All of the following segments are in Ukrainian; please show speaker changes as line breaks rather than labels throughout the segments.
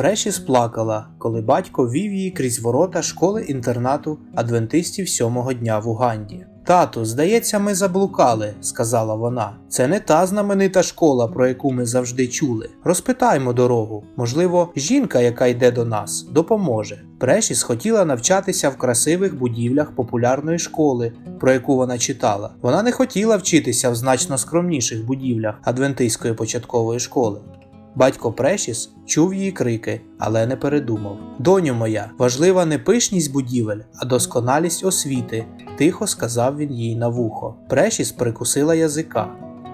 Прешіс плакала, коли батько вів її крізь ворота школи інтернату адвентистів сьомого дня в Уганді. Тату, здається, ми заблукали, сказала вона. Це не та знаменита школа, про яку ми завжди чули. Розпитаймо дорогу. Можливо, жінка, яка йде до нас, допоможе. Прешіс хотіла навчатися в красивих будівлях популярної школи, про яку вона читала. Вона не хотіла вчитися в значно скромніших будівлях адвентистської початкової школи. Батько Прешіс чув її крики, але не передумав. Доню моя, важлива не пишність будівель, а досконалість освіти, тихо сказав він їй на вухо. Прешіс прикусила язика.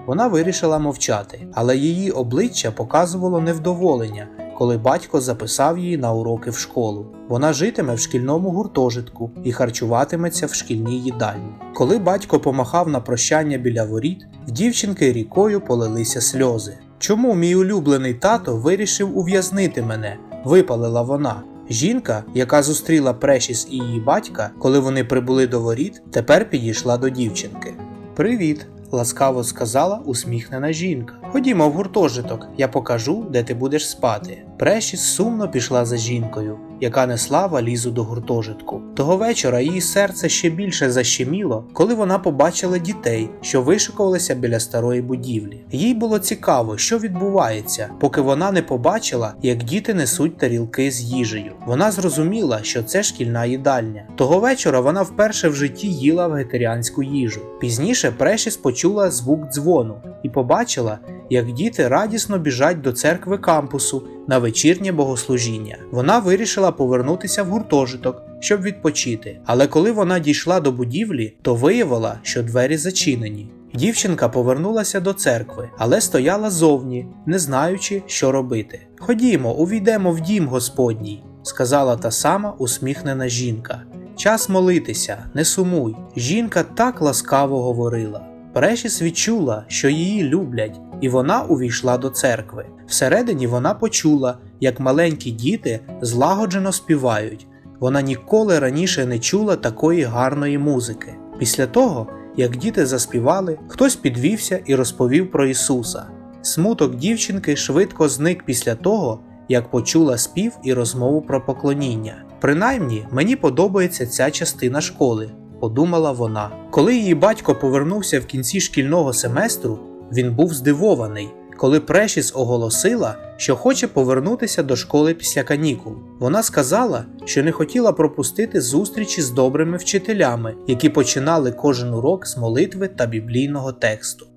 Вона вирішила мовчати, але її обличчя показувало невдоволення, коли батько записав її на уроки в школу. Вона житиме в шкільному гуртожитку і харчуватиметься в шкільній їдальні. Коли батько помахав на прощання біля воріт, в дівчинки рікою полилися сльози. Чому мій улюблений тато вирішив ув'язнити мене? випалила вона. Жінка, яка зустріла Прешіс і її батька, коли вони прибули до воріт, тепер підійшла до дівчинки. Привіт, ласкаво сказала усміхнена жінка. Ходімо в гуртожиток, я покажу, де ти будеш спати. Прешіс сумно пішла за жінкою, яка несла валізу до гуртожитку. Того вечора її серце ще більше защеміло, коли вона побачила дітей, що вишикувалися біля старої будівлі. Їй було цікаво, що відбувається, поки вона не побачила, як діти несуть тарілки з їжею. Вона зрозуміла, що це шкільна їдальня. Того вечора вона вперше в житті їла вегетаріанську їжу. Пізніше Прешіс почула звук дзвону і побачила, як діти радісно біжать до церкви кампусу на вечірнє богослужіння. Вона вирішила повернутися в гуртожиток, щоб відпочити. Але коли вона дійшла до будівлі, то виявила, що двері зачинені. Дівчинка повернулася до церкви, але стояла зовні, не знаючи, що робити. Ходімо, увійдемо в дім Господній, сказала та сама усміхнена жінка. Час молитися, не сумуй. Жінка так ласкаво говорила. Прешіс відчула, що її люблять, і вона увійшла до церкви. Всередині вона почула, як маленькі діти злагоджено співають. Вона ніколи раніше не чула такої гарної музики. Після того, як діти заспівали, хтось підвівся і розповів про Ісуса. Смуток дівчинки швидко зник після того, як почула спів і розмову про поклоніння. Принаймні, мені подобається ця частина школи, подумала вона. Коли її батько повернувся в кінці шкільного семестру, він був здивований, коли Прешіс оголосила, що хоче повернутися до школи після канікул. Вона сказала, що не хотіла пропустити зустрічі з добрими вчителями, які починали кожен урок з молитви та біблійного тексту.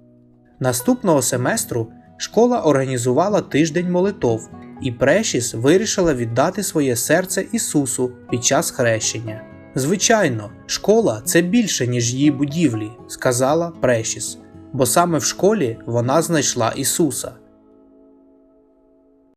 Наступного семестру школа організувала тиждень молитов, і Прешіс вирішила віддати своє серце Ісусу під час хрещення. Звичайно, школа це більше, ніж її будівлі, сказала Прешіс, бо саме в школі вона знайшла Ісуса.